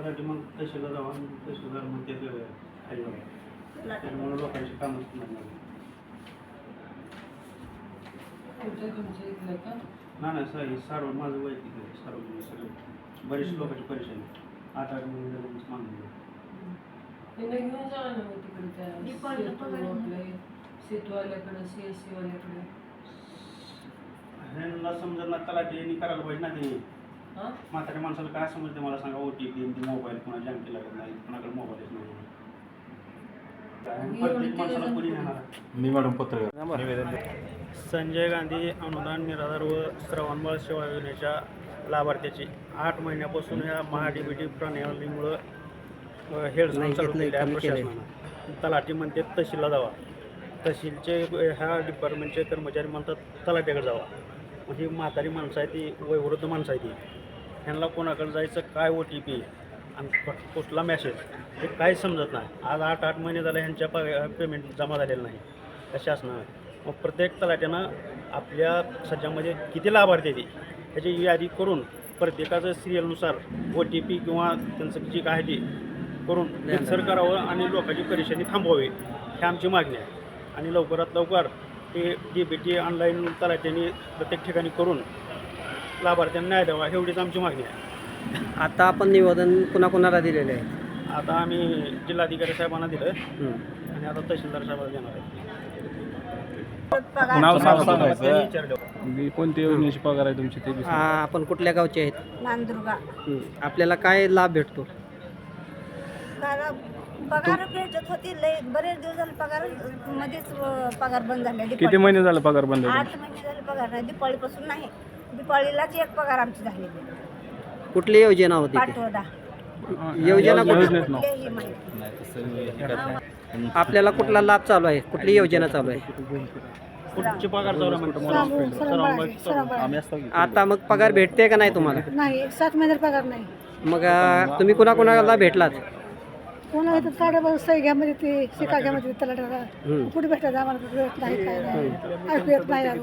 तलाठी मग जावा आणि तहसीलदार मग ते खाली त्यामुळे लोकांची कामच नाही नाही सर सारवण माझं वैयक्तिक आहे? सार्वजनिक सगळं. बरेचसे लोकांची परेशानी आठ आठ महिने नाही. शेतवाल्याकडे सी एस सी वाल्याकडे ह्यांना समजत ना तलाठी यांनी करायला पाहिजे ना ते. हा म्हाताऱ्या माणसाला काय समजते मला सांगा? ओ टी पी मोबाईल कोणा जंकी लागत नाही कोणाकडे मोबाईलच नाही. मी मॅडम पत्रकार. संजय गांधी अनुदान निराधार व श्रवणबाळ सेवा योजनेच्या लाभार्थ्याची. आठ महिन्यापासून ह्या महाडीबीटी प्रणालीमुळं हेळसांड चालू केली आहे प्रशासनानं. तलाठी म्हणते तहसीलला जावा. तहसीलचे ह्या डिपार्टमेंटचे कर्मचारी म्हणतात तलाट्याकडे जावा. म्हणजे म्हातारी माणसं आहे ती वयवृद्ध माणसं आहे ती. ह्यांना कोणाकडे जायचं काय ओ टी पी आणि कुठला मेसेज हे काहीच समजत नाही. आज आठ आठ महिने झाले ह्यांच्या पेमेंट जमा झालेलं नाही. त्या शासनानं. मग प्रत्येक तलाट्यानं आपल्या सज्जामध्ये किती लाभार्थी ती ह्याची यादी करून प्रत्येकाचं सिरियलनुसार ओ टी पी किंवा त्यांचं जी काय ती करून निरसर करावं आणि लोकांची परेशानी थांबवावी ही आमची मागणी आहे. आणि लवकरात लवकर ते डी बी टी ऑनलाईन तलाट्यांनी प्रत्येक ठिकाणी करून लाभार्थ्यांना न्याय द्यावा एवढीच आमची मागणी आहे. आता आपण निवेदन कुणाकुणाला दिलेले आहे? आता आम्ही जिल्हाधिकारी साहेबांना दिलं. आणि आता तहसीलदार साहेबांना देणार आहे. नाव सांग. त्यांनी सांगायचं विचारलं कोणत्या योजनेची पगार आहे तुमची ते बी आ, आपण कुठल्या गावचे आहेत? नांदुर्गा. हं. आपल्याला काय लाभ भेटतो? कारण पगार भेटत होती लय बरेच दिवस झाले पगार मध्येच अं, पगार बंद झाले. किती दिपाळी- महिने झाले पगार बंद आहे आठ महिने झाले पगार नाही दिपाळीपासून नाही. दिपाळीलाच एक पगार आमची झालेली कुठली योजना होती ती? पाठवदा. योजना कुठली? माहिती. आपल्याला कुठला लाभ चालू आहे? कुठली योजना चालू आहे? पुढचे पगार चालू आहे म्हणतो? मला आता मग पगार भेटते का नाही तुम्हाला? नाही सात महिन्यात पगार नाही. मग आ, तुम्ही कुणाकुणाला भेटलात? कोणा येतात काढ्या सही घ्या मध्ये ते शिका घ्या मध्ये तलाट्याला. कुठे भेटतात आम्हाला कुठे भेटत नाही काय नाही. ऐकू येत नाही